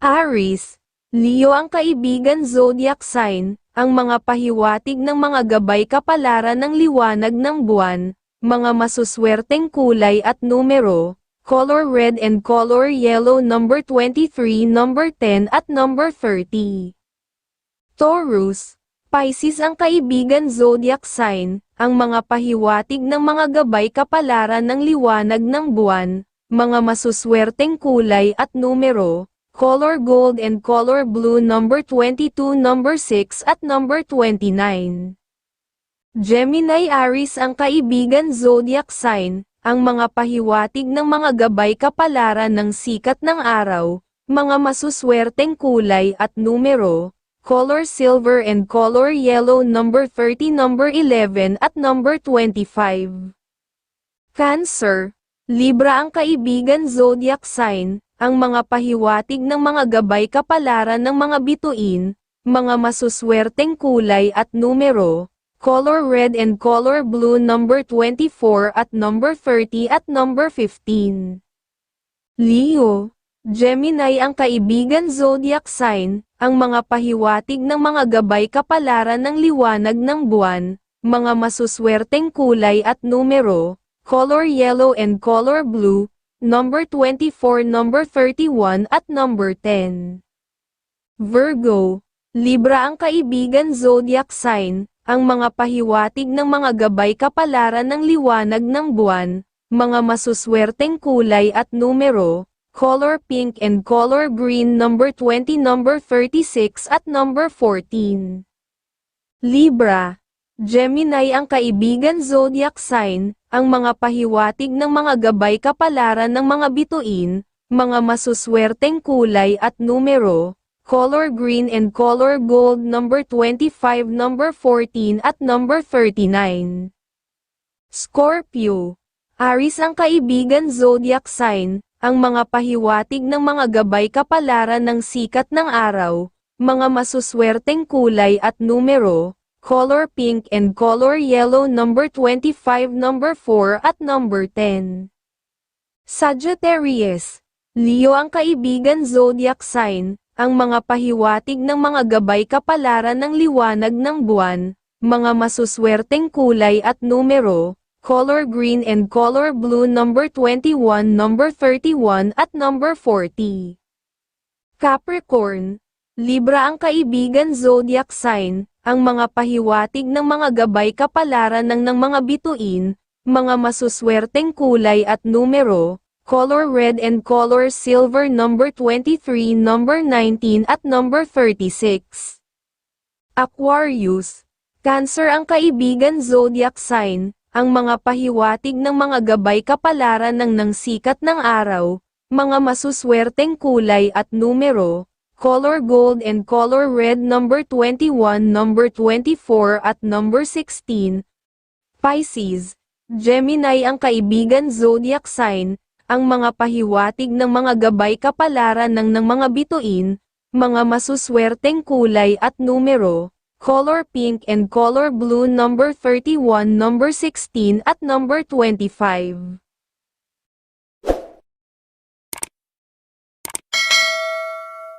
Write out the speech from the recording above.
Aries, Leo ang kaibigan zodiac sign, ang mga pahiwatig ng mga gabay kapalaran ng liwanag ng buwan, mga masuswerteng kulay at numero, color red and color yellow number 23, number 10 at number 30. Taurus, Pisces ang kaibigan zodiac sign, ang mga pahiwatig ng mga gabay kapalaran ng liwanag ng buwan, mga masuswerteng kulay at numero, color gold and color blue number 22, number 6 at number 29. Gemini Aries ang kaibigan zodiac sign, ang mga pahiwatig ng mga gabay kapalaran ng sikat ng araw, mga masuswerteng kulay at numero, color silver and color yellow number 30 number 11 at number 25. Cancer, Libra ang kaibigan zodiac sign, ang mga pahiwatig ng mga gabay kapalaran ng mga bituin, mga masuswerteng kulay at numero, color red and color blue number 24 at number 30 at number 15. Leo, Gemini ang kaibigan zodiac sign, ang mga pahiwatig ng mga gabay kapalaran ng liwanag ng buwan, mga masuswerteng kulay at numero, color yellow and color blue, number 24, number 31 at number 10. Virgo, Libra ang kaibigan zodiac sign, ang mga pahiwatig ng mga gabay kapalaran ng liwanag ng buwan, mga masuswerteng kulay at numero, color pink and color green number 20 number 36 at number 14. Libra, Gemini ang kaibigan zodiac sign, ang mga pahiwatig ng mga gabay kapalaran ng mga bituin, mga masuswerteng kulay at numero, color green and color gold number 25 number 14 at number 39. Scorpio, Aries ang kaibigan zodiac sign, ang mga pahiwatig ng mga gabay kapalaran ng sikat ng araw, mga masuswerteng kulay at numero, color pink and color yellow number 25 number 4 at number 10. Sagittarius, Leo ang kaibigan zodiac sign, ang mga pahiwatig ng mga gabay kapalaran ng liwanag ng buwan, mga masuswerteng kulay at numero, color green and color blue number 21 number 31 at number 40. Capricorn, Libra ang kaibigan zodiac sign, ang mga pahiwatig ng mga gabay kapalaran ng ng mga bituin, mga masuswerteng kulay at numero, color red and color silver number 23 number 19 at number 36. Aquarius, Cancer ang kaibigan zodiac sign, ang mga pahiwatig ng mga gabay kapalaran ng ng sikat ng araw, mga masuswerteng kulay at numero, color gold and color red number 21 number 24 at number 16. Pisces, Gemini ang kaibigan zodiac sign, ang mga pahiwatig ng mga gabay kapalaran ng ng mga bituin, mga masuswerteng kulay at numero, color pink and color blue number 31 number 16 at number 25.